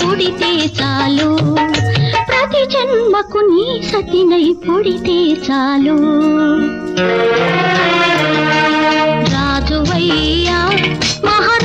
పుడితే చాలు. ప్రతి జన్మకు నీ సతినై పుడితే చాలు. రాజువయ్యా మహా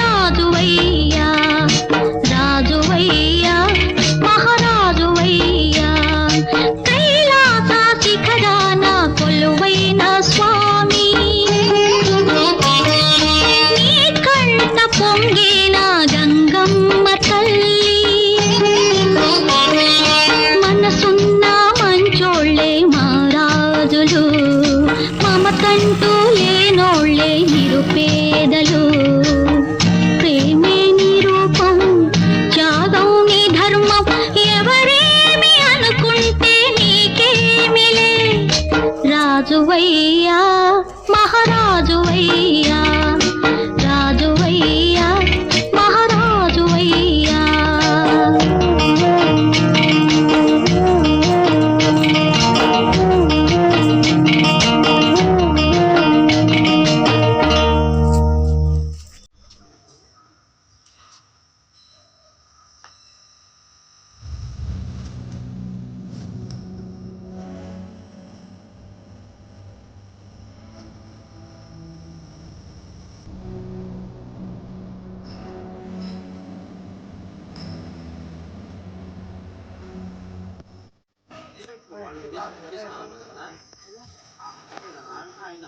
ఆయన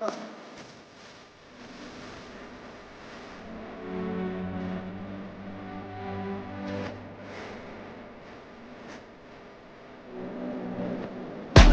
Oh.